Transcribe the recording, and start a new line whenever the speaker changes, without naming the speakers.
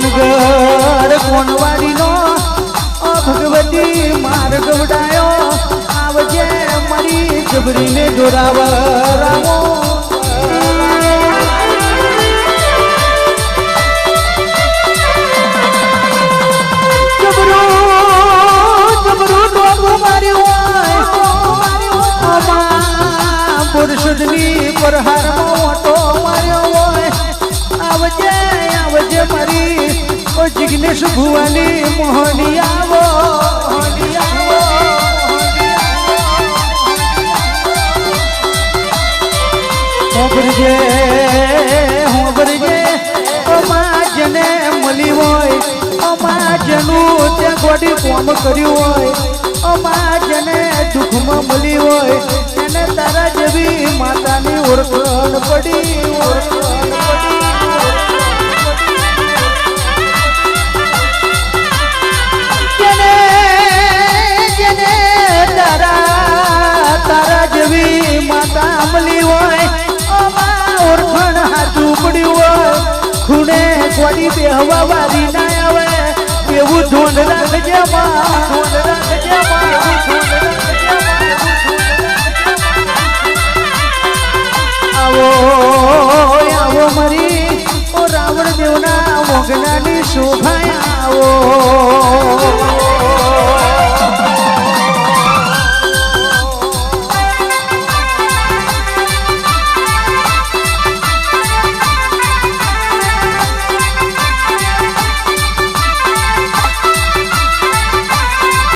સોનગર કોણવાડીનો ઓ ભગવતી માર્ગ ઉડાયો આવજે મારી જબરીને દોરાવા રામો પુરુષની પરહારમાં જિગ્નેશ ભુવાની મોહની આવો આવો હોંભરજે હોંભરજે મળી હોય, અમાજનું તે ગોડી કોમ કર્યું હોય, અમાજને દુઃખમાં મળી હોય, એને તારા જેવી માતાની ઓળખાણ પડી ઓળખાણ ગોડી બેહવા વાળી ના આવે. એવું ધૂન રાખજે માં ધૂન રાખજે. આવો આવો મારી. ઓ રાવણ દેવના મોગનાની શોભાય આવો.